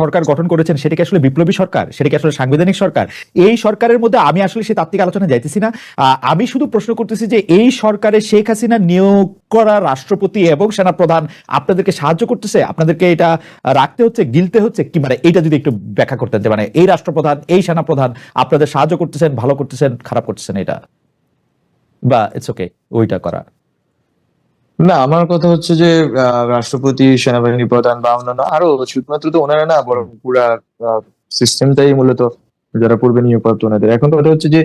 সরকার গঠন করেছেন, সেটা কি আসলে বিপ্লবী সরকার? সেটা কি আসলে সাংবিধানিক সরকার? এই সরকারের মধ্যে আমি আসলে সেই তাত্ত্বিক আলোচনা যাইতেছি না। আমি শুধু প্রশ্ন করতেছি যে এই সরকারে শেখ হাসিনা নিয়োগ করা রাষ্ট্রপতি এবং সেনাপ্রধান আপনাদেরকে সাহায্য করতেছে? আপনাদেরকে এটা রাখতে হচ্ছে, গিলতে হচ্ছে? কি মানে এইটা যদি একটু ব্যাখ্যা করতেন যে মানে এই রাষ্ট্রপ্রধান, এই সেনাপ্রধান আপনাদের সাহায্য করতেছেন, ভালো করতেছেন, খারাপ করতেছেন এটা? বা ইটস ওকে ওইটা করা। না, আমার কথা হচ্ছে যে রাষ্ট্রপতি, সেনাবাহিনী প্রধান বা অন্যান্য আরও শুধুমাত্র তো ওনারা না, বরং পুরা সিস্টেমটাই মূলত যারা পূর্বে নিয়োগ প্রাপ্ত ওনাদের। এখন কথা হচ্ছে যে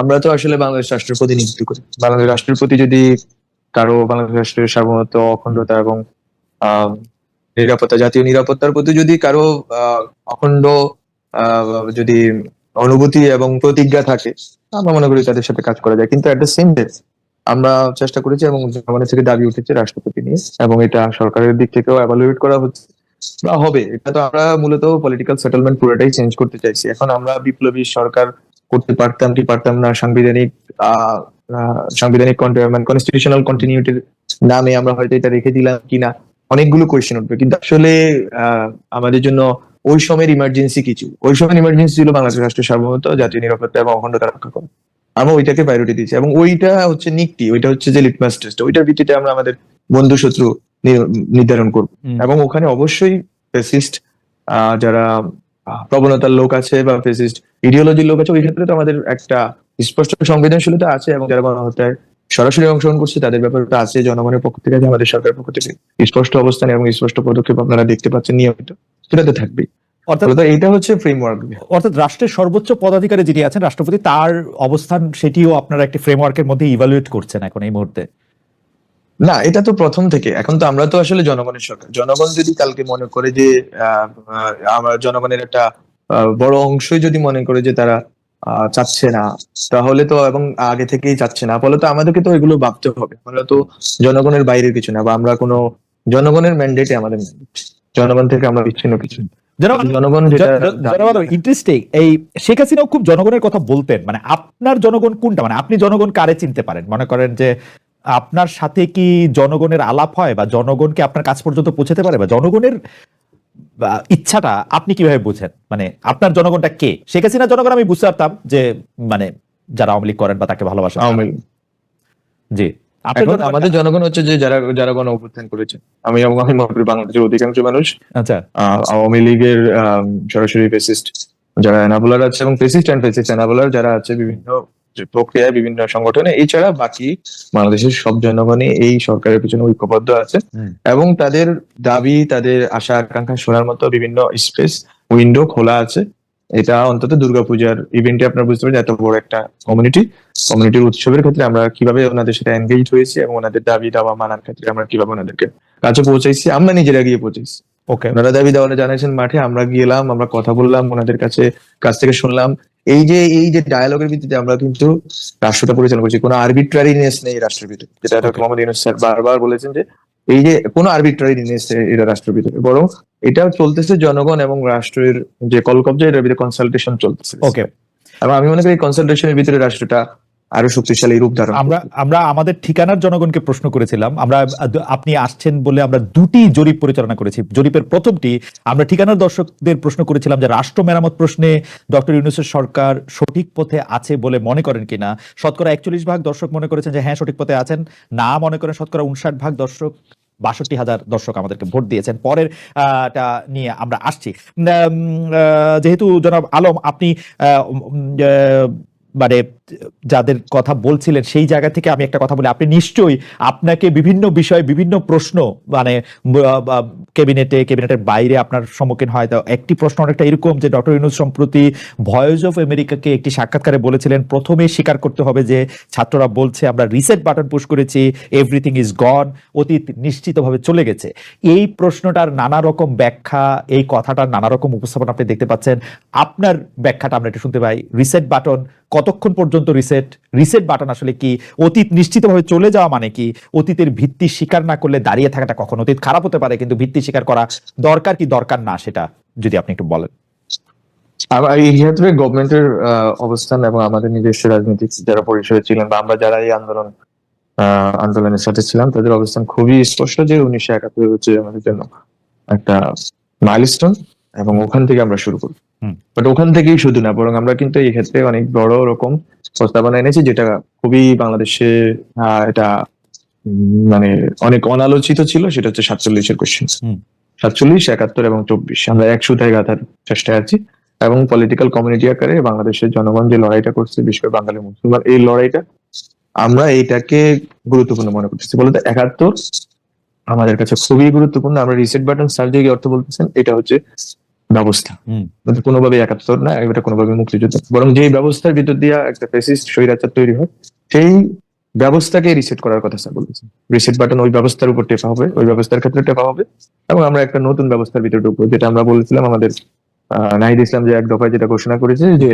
আমরা তো আসলে বাংলাদেশ রাষ্ট্রের নিযুক্ত করি। বাংলাদেশ রাষ্ট্রের প্রতি যদি কারও বাংলাদেশ রাষ্ট্রের সার্বভৌমত্ব, অখণ্ডতা এবং নিরাপত্তা, জাতীয় নিরাপত্তার প্রতি যদি কারও অখণ্ড যদি অনুভূতি এবং প্রতিজ্ঞা থাকে, আমরা মনে করি তাদের সাথে কাজ করা যায়। কিন্তু এট দ্য সেম আমরা চেষ্টা করেছি এবং জনগণের থেকে দাবি উঠেছে রাষ্ট্রপতি নিয়ে এবং এটা সরকারের দিক থেকেও এভালুয়েট করা হচ্ছে বা হবে। এটা তো আমরা মূলত পলিটিক্যাল সেটেলমেন্ট পুরোটাই চেঞ্জ করতে চাইছি। এখন আমরা বিপ্লবী সরকার করতে পারতাম কি পারতাম না, সাংবিধানিক সাংবিধানিক কনস্টিটিউশনাল কন্টিনিউটির নামে আমরা হয়তো এটা রেখে দিলাম কিনা অনেকগুলো কোয়েশ্চেন উঠবে। কিন্তু আসলে আমাদের জন্য ওই সময়ের ইমার্জেন্সি কিছু। ওই সময়ের ইমার্জেন্সি ছিল বাংলাদেশ রাষ্ট্রের সার্বভৌমত্ব, জাতীয় নিরাপত্তা এবং অখণ্ডতা রক্ষা করা। আমরা ওইটাকে প্রায়োরিটি দিয়েছি। এবং ওইটা হচ্ছে নিকটি ওইটা হচ্ছে যে লিটমাস টেস্ট ওইটার ভিত্তিতে আমরা আমাদের বন্ধু শত্রু নির্ধারণ করব। এবং ওখানে অবশ্যই ফেসিস্ট যারা প্রবণতার লোক আছে বা ফেসিস্ট ইডিওলজির লোক আছে ওই ক্ষেত্রে তো আমাদের একটা স্পষ্ট সংবেদনশীলতা আছে এবং যারা গণহত্যায় সরাসরি অংশগ্রহণ করছে তাদের ব্যাপারটা আছে জনগণের পক্ষ থেকে আমাদের সরকারের পক্ষ থেকে। স্পষ্ট অবস্থান এবং স্পষ্ট পদক্ষেপ আপনারা দেখতে পাচ্ছেন নিয়মিত। সেটা তো থাকবেই। অর্থাৎ এইটা হচ্ছে ফ্রেমওয়ার্ক অর্থাৎ রাষ্ট্রের সর্বোচ্চ পদাধিকারী যিনি আছেন রাষ্ট্রপতি তার অবস্থান সেটিও আপনারা একটি ফ্রেমওয়ার্কের মধ্যে ইভালুয়েট করছেন এখন এই মুহূর্তে। না এটা তো প্রথম থেকে। এখন তো আমরা তো আসলে জনগণের সরকার। জনগণ যদি কালকে মনে করে যে আমার জনগণের একটা বড় অংশই যদি মনে করে যে তারা আহ, চাচ্ছে না তাহলে তো এবং আগে থেকেই চাচ্ছে না ফলে তো আমাদেরকে তো এগুলো ভাবতে হবে। আমরা তো জনগণের বাইরের কিছু না বা আমরা কোনো জনগণের ম্যান্ডেটে আমাদের জনগণ থেকে আমরা বিচ্ছিন্ন কিছু। জনগণ ইন্টারেস্টিং এই শেখ হাসিনাও খুব জনগণের কথা বলতেন। মানে আপনার জনগণ কোনটা? মানে আপনি জনগণ কারে চিনতে পারেন? মনে করেন যে আপনার সাথে কি জনগণের আলাপ হয় বা জনগণকে আপনার কাছ পর্যন্ত পৌঁছাতে পারে? বা জনগণের ইচ্ছাটা আপনি কীভাবে বুঝেন? মানে আপনার জনগণটা কে? শেখ হাসিনার জনগণ আমি বুঝতে পারতাম যে মানে যারা আওয়ামী লীগ করেন বা তাকে ভালোবাসেন আওয়ামী জি। এখন আমাদের জনগণ হচ্ছে যে যারা যারা গণ অভ্যুত্থান করেছে। আমি এবং আমি মনে করি বাংলাদেশের অধিকাংশ মানুষ আচ্ছা। আওয়ামী লীগের সরাসরি ফেসিস্ট যারা এনাবলার আছে এবং ফেসিস্ট অ্যান্ড ফেসিস্ট এনাবলার যারা আছে বিভিন্ন প্রক্রিয়ায় বিভিন্ন সংগঠনে এছাড়া বাকি বাংলাদেশের সব জনগণই এই সরকারের পিছনে ঐক্যবদ্ধ আছে। এবং তাদের দাবি তাদের আশা আকাঙ্ক্ষা শোনার মতো বিভিন্ন স্পেস উইন্ডো খোলা আছে। এটা অন্তত দুর্গাপূজার ইভেন্টে আপনারা বুঝতে পারেন এত বড় একটা কমিউনিটি কমিউনিটির উৎসবের ক্ষেত্রে আমরা কীভাবে ওনাদের সাথে এনগেজ হয়েছি এবং ওনাদের দাবি দাওয়া মানার ক্ষেত্রে আমরা কীভাবে ওনাদেরকে কাছে পৌঁছাইছি আমরা নিজেরা গিয়ে পৌঁছাইছি। ওকে ওনারা দাবি দেওয়া জানাইছেন মাঠে আমরা গেলাম আমরা কথা বললাম ওনাদের কাছে কাছ থেকে শুনলাম। এই যে এই যে ডায়ালগের ভিত্তিতে আমরা কিন্তু রাষ্ট্রটা পরিচালনা করছি কোনো আরবিট্রারিনেস নেই রাষ্ট্রের ভিতরে। যেটা ডক্টর মোহাম্মদ ইউনুস স্যার বারবার বলেছেন যে এই যে কোনো আরবিট্রারিনেস এটা রাষ্ট্রের ভিতরে বরং এটা চলতেছে জনগণ এবং রাষ্ট্রের যে কলকবজা এটার ভিতরে কনসালটেশন চলতেছে। ওকে এবং আমি মনে করি কনসালটেশনের ভিতরে রাষ্ট্রটা আরও শক্তিশালী রূপ ধারণ আমরা আমরা আমাদের ঠিকানার জনগণকে প্রশ্ন করেছিলাম। আমরা, আপনি আসছেন বলে আমরা দুটি জরিপ পরিচালনা করেছি। জরিপের প্রথমটি, আমরা ঠিকানার দর্শকদের প্রশ্ন করেছিলাম যে রাষ্ট্র মেরামত প্রশ্নে ডক্টর ইউনুসের সরকার সঠিক পথে আছে বলে মনে করেন কিনা। শতকরা একচল্লিশ ভাগ দর্শক মনে করেছেন যে হ্যাঁ সঠিক পথে আছেন। না মনে করেন শতকরা উনষাট ভাগ দর্শক, বাষট্টি হাজার দর্শক আমাদেরকে ভোট দিয়েছেন। পরের টা নিয়ে আমরা আসছি। যেহেতু জনাব আলম, আপনি মানে যাদের কথা বলছিলেন, সেই জায়গা থেকে আমি একটা কথা বলি। আপনি নিশ্চয়ই আপনাকে বিভিন্ন বিষয়ে বিভিন্ন প্রশ্ন মানে ক্যাবিনেটে, ক্যাবিনেটের বাইরে আপনার সম্মুখীন হয়। তো একটি প্রশ্ন অনেকটা এরকম যে, ডক্টর ইউনুস সম্প্রতি ভয়েস অফ আমেরিকাকে একটি সাক্ষাৎকারে বলেছিলেন, প্রথমে স্বীকার করতে হবে যে, ছাত্ররা বলছে, আমরা রিসেট বাটন পুশ করেছি, এভরিথিং ইজ গন, অতীত নিশ্চিতভাবে চলে গেছে। এই প্রশ্নটার নানা রকম ব্যাখ্যা, এই কথাটার নানা রকম উপস্থাপন আপনি দেখতে পাচ্ছেন। আপনার ব্যাখ্যাটা আমরা একটু শুনতে পাই। রিসেট বাটন কতক্ষণ পর্যন্ত রিসেট রিসেট বাটন আসলে কি? অতীত নিশ্চিতভাবে চলে যাওয়া মানে কি? অতীতের ভিত্তি স্বীকার না করলে দাঁড়িয়ে থাকাটা কখন? অতীত খারাপ হতে পারে, কিন্তু ভিত্তি স্বীকার করা দরকার কি দরকার না সেটা? যদি আপনি একটু বলেন। এই ক্ষেত্রে গভর্নমেন্টের অবস্থান এবং আমাদের নিজস্ব রাজনৈতিক যারা পরিসরে ছিলেন বা আমরা যারা এই আন্দোলন আন্দোলনের সাথে ছিলাম, তাদের অবস্থান খুবই স্পষ্ট যে উনিশশো একাত্তর হচ্ছে আমাদের জন্য একটা মাইলস্টোন এবং ওখান থেকে আমরা শুরু করি। বাট ওখান থেকেই শুধু না বরং আমরা কিন্তু এই ক্ষেত্রে অনেক বড় রকম প্রস্তাবনা এনেছি যেটা খুবই বাংলাদেশে এটা মানে অনেক অনালোচিত ছিল সেটা হচ্ছে সাতচল্লিশের কোশ্চেন সাতচল্লিশ একাত্তর এবং চব্বিশ। আমরা এক সুতায় গাঁথার চেষ্টায় আছি এবং পলিটিক্যাল কমিউনিটি আকারে বাংলাদেশের জনগণ যে লড়াইটা করছে বিশেষ করে বাঙালি মুসলমান এই লড়াইটা আমরা এইটাকে গুরুত্বপূর্ণ মনে করতেছি। বলতে একাত্তর আমাদের কাছে খুবই গুরুত্বপূর্ণ। আমরা রিসেট বাটন সার্জারি অর্থ বলতেছেন এটা হচ্ছে ব্যবস্থা। কোনোভাবে একাত্তর না এটা কোনোভাবে মুক্তিযুদ্ধ। বরং যেই ব্যবস্থার ভিতর দিয়ে একটা ফেসিস্ট স্বৈরাচার তৈরি হয় সেই ব্যবস্থাকে রিসেট করার কথা স্যার বলেছেন। রিসেট বাটন ওই ব্যবস্থার উপর টেপা হবে ওই ব্যবস্থার ক্ষেত্রে টেপা হবে এবং আমরা একটা নতুন ব্যবস্থার ভিতরে ঢুকবো যেটা আমরা বলেছিলাম আমাদের আহ, নাহিদ ইসলাম যে এক দফায় যেটা ঘোষণা করেছে যে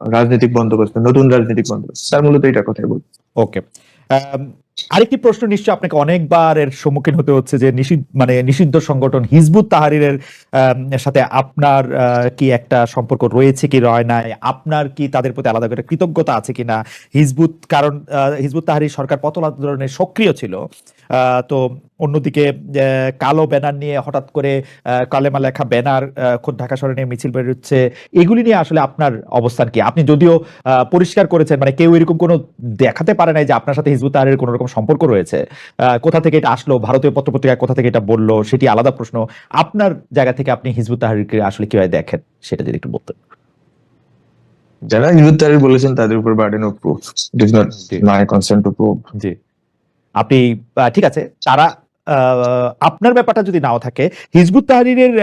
রাজনৈতিক বন্দোবস্ত নতুন রাজনৈতিক বন্দোবস্ত স্যার মূলত এটা কথাই বলছে। ওকে আরেকটি প্রশ্ন নিশ্চয় আপনাকে অনেকবার এর সম্মুখীন হতে হচ্ছে যে নিষিদ্ধ মানে নিষিদ্ধ সংগঠন হিজবুত তাহারিরের সাথে আপনার কি একটা সম্পর্ক রয়েছে কি রয় নাই? আপনার কি তাদের প্রতি আলাদা করে কৃতজ্ঞতা আছে কিনা? হিজবুত কারণ হিজবুত তাহারির সরকার পতন আন্দোলনে সক্রিয় ছিল। তো অন্যদিকে কালো ব্যানার নিয়ে হঠাৎ করে কালেমা লেখা ব্যানার খোদ ঢাকা শহরে নিয়ে মিছিল বেরোচ্ছে এগুলি নিয়ে আসলে আপনার অবস্থান কি? আপনি যদিও পরিষ্কার করেছেন মানে কেউ এরকম কোনো দেখাতে পারে নাই যে আপনার সাথে হিজবুত তাহারের কোনো রকম সম্পর্ক রয়েছে। কোথা থেকে এটা আসলো ভারতীয় পত্রপত্রিকায় কোথা থেকে এটা বলল সেটি আলাদা প্রশ্ন। আপনার জায়গা থেকে আপনি হিজবুত তাহারিরকে আসলে কীভাবে দেখেন সেটা যদি একটু বলতেন। যারা হিজবুত তাহরির বলেছেন তাদের উপর burden of proof is not my consent to prove জি। আপনি ঠিক আছে তারা আপনার ব্যাপারটা যদি নাও থাকে হিজবুত তাহারিরের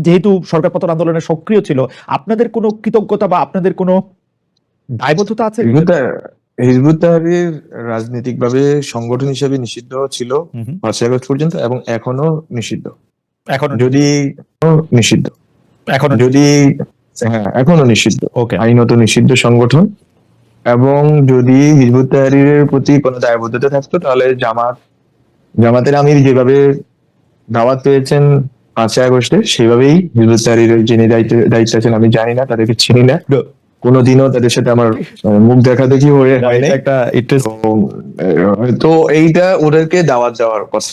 যেহেতু সরকার পতন আন্দোলনে সক্রিয় ছিল আপনাদের কোনো কৃতজ্ঞতা বা আপনাদের কোনো দায়বদ্ধতা আছে? হিজবুত তাহ- হিজবুত তাহরির রাজনৈতিকভাবে সংগঠন হিসেবে নিষিদ্ধ ছিল। পাঁচই আগস্ট পর্যন্ত এবং এখনও নিষিদ্ধ। এখনও যদি নিষিদ্ধ। এখনও যদি হ্যাঁ এখনও নিষিদ্ধ। ওকে আইনত নিষিদ্ধ সংগঠন। এবং যদি হিজবুত তাহরিরের প্রতি কোনো দায়বদ্ধতা থাকতো তাহলে জামাত জামাতের আমির যেভাবে দাওয়াত পেয়েছেন পাঁচই আগস্টে সেভাবেই হিজবুত তাহরিরের যিনি দায়িত্ব আছেন আমি জানি না তাদেরকে চিনি না। কোনোদিনও তাদের সাথে আমার মুখ দেখা দেখি হয়ে একটা তো, এইটা ওদেরকে দাওয়াত দেওয়ার কথা।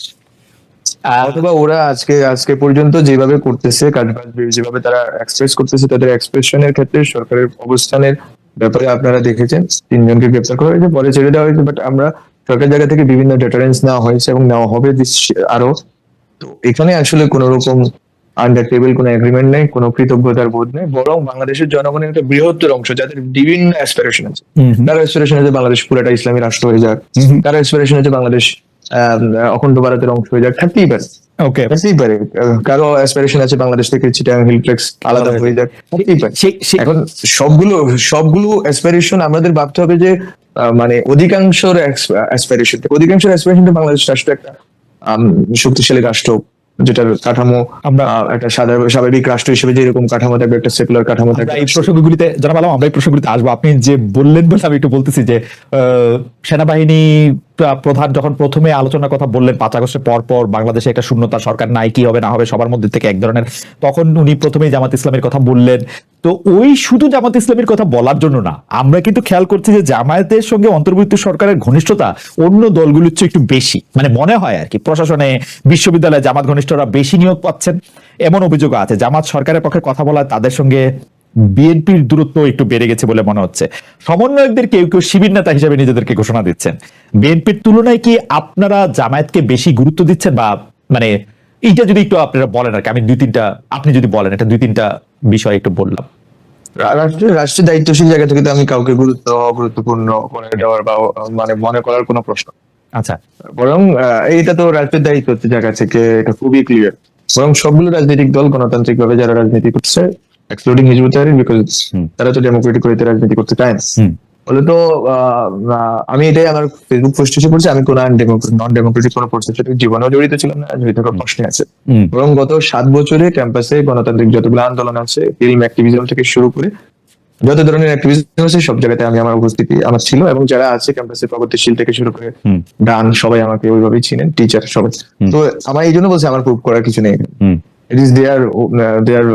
অথবা ওরা আজকে আজকে পর্যন্ত যেভাবে করতেছে কাজবাজ যেভাবে তারা এক্সপ্রেস করতেছে তাদের এক্সপ্রেশনের ক্ষেত্রে সরকারের অবস্থানের ব্যাপারে আপনারা দেখেছেন তিনজনকে গ্রেপ্তার করা হয়েছে পরে ছেড়ে দেওয়া হয়েছে বাট আমরা সরকার জায়গা থেকে বিভিন্ন ডেটারেন্স নেওয়া হয়েছে এবং নেওয়া হবে আরও তো এখানে আসলে কোন রকম আন্ডার টেবিল কোনো এগ্রিমেন্ট নেই কোনো কৃতজ্ঞতার বোধ নেই বরং বাংলাদেশের জনগণের একটা বৃহত্তর অংশ যাদের বিভিন্ন অ্যাসপিরেশন আছে তার অ্যাসপিরেশন আছে বাংলাদেশ পুরোটা ইসলামী রাষ্ট্র হয়ে যাক তার অ্যাসপিরেশন আছে বাংলাদেশ আহ, অখণ্ড ভারতের অংশ হয়ে যাক থাকতেই পারে। ওকে থাকতেই পারে কারও অ্যাসপিরেশন আছে বাংলাদেশ থেকে চিটাং হিলফ্লেক্স আলাদা হয়ে যাক থাকতেই পারে এখন সবগুলো সবগুলো অ্যাসপিরেশন আমাদের ভাবতে হবে যে মানে অধিকাংশের অ্যাসপিরেশন অধিকাংশ অ্যাসপিরেশন বাংলাদেশ রাষ্ট্র একটা শক্তিশালী রাষ্ট্র যেটার কাঠামো আমরা একটা সাধারণ স্বাভাবিক রাষ্ট্র হিসেবে যেরকম কাঠামো থাকবে একটা সেকুলার কাঠামো থাকবে। এই প্রসঙ্গগুলিতে জানাব আলম আমরা এই প্রসঙ্গগুলিতে আসব। আপনি যে বললেন বলে আমি একটু বলতেছি যে আহ, সেনাবাহিনী প্রধান যখন প্রথমে আলোচনার কথা বললেন, পাঁচ আগস্টের পর পর বাংলাদেশে একটা শূন্যতা, সরকার নাই, কি হবে, না হবে, সবার মধ্যে থেকে এক ধরনের, তখন উনি প্রথমেই জামাত ইসলামের কথা বললেন। তো ওই শুধু জামাত ইসলামের কথা বলার জন্য না, আমরা কিন্তু খেয়াল করছি যে জামায়াতের সঙ্গে অন্তর্বর্তী সরকারের ঘনিষ্ঠতা অন্য দলগুলোর চেয়ে একটু বেশি। মানে মনে হয় আর কি, প্রশাসনে, বিশ্ববিদ্যালয়ে জামাত ঘনিষ্ঠরা বেশি নিয়োগ পাচ্ছেন, এমন অভিযোগ আছে। জামাত সরকারের পক্ষে কথা বলা, তাদের সঙ্গে বিএনপির দূরত্ব একটু বেড়ে গেছে বলে মনে হচ্ছে। সমন্বয়কদের কেউ কেউ শিবির নেতা হিসেবে নিজেদেরকে ঘোষণা দিচ্ছেন। বিএনপির তুলনায় কি আপনারা জামায়াতকে বেশি গুরুত্ব দিচ্ছেন বা মানে এইটা যদি একটু আপনারা বলেন আর কি আমি দুই তিনটা আপনি যদি বলেন এটা দুই তিনটা বিষয় একটু বললাম। রাষ্ট্রের রাষ্ট্রের দায়িত্বশীল জায়গা থেকে আমি কাউকে গুরুত্ব গুরুত্বপূর্ণ করে দেওয়ার বা মানে মনে করার কোনো প্রশ্ন আচ্ছা। বরং এটা তো রাষ্ট্রের দায়িত্ব জায়গা থেকে এটা খুবই ক্লিয়ার বরং সবগুলো রাজনৈতিক দল গণতান্ত্রিক ভাবে যারা রাজনীতি করছে এক্সক্লুডিং হিজবুত তাহরির বিকজ তারা তো ডেমোক্রেটিক ওয়েতে রাজনীতি করতে চায় না বলে তো আমি এটাই আমার ফেসবুক পোস্ট এসে পড়ছি আমি কোন নন ডেমোক্রেটিক কোনো প্রসেসের সাথে জীবনেও জড়িত ছিলাম না জড়িত থাকার প্রশ্নে আছে। হুম বরং গত সাত বছরে ক্যাম্পাসে গণতান্ত্রিক যতগুলো আন্দোলন আছে ফিল্ম অ্যাক্টিভিজম থেকে শুরু করে যত ধরনের অ্যাক্টিভিজম আছে সব জায়গাতে আমি আমার উপস্থিতি আমার ছিল এবং যারা আছে ক্যাম্পাসে প্রগতিশীল থেকে শুরু করে গান সবাই আমাকে ওইভাবেই চিনেন টিচার সবাই। তো আমার এই জন্য বলছি আমার প্রুভ করার কিছু নেই। ইট ইস দেয়ার দেয়ার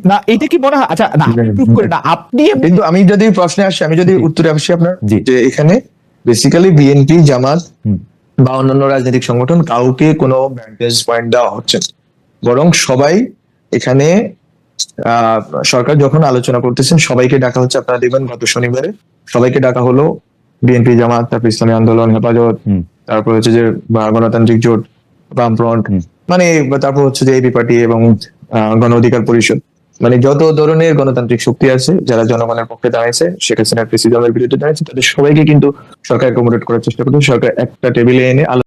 না এটা কি মনে হয় আচ্ছা না প্রুভ করে না আপনি কিন্তু আমি যদি প্রশ্নে আসি আমি যদি উত্তরে আসি আপনার। যে এখানে বেসিক্যালি বিএনপি জামাত। বা অন্যান্য রাজনৈতিক সংগঠন কাউকে কোনো ভ্যান্টেজ পয়েন্ট দেওয়া হচ্ছে। বরং সবাই এখানে সরকার যখন আলোচনা করতেছেন সবাইকে ডাকা হচ্ছে আপনারা দেখবেন গত শনিবারে সবাইকে ডাকা হলো বিএনপি জামাত তারপর ইসলামী আন্দোলন হেফাজত। তারপর হচ্ছে যে গণতান্ত্রিক জোট বামফ্রন্ট মানে তারপর হচ্ছে যে এবি পার্টি এবং আহ, গণ অধিকার পরিষদ মানে যত ধরনের গণতান্ত্রিক শক্তি আছে যারা জনগণের পক্ষে দাঁড়িয়েছে শেখ হাসিনার প্রেসিডেন্টের বিরুদ্ধে দাঁড়াইছে, তাদের সবাইকে কিন্তু সরকার অ্যাকোমোডেট করার চেষ্টা করছে। সরকার একটা টেবিলে এনে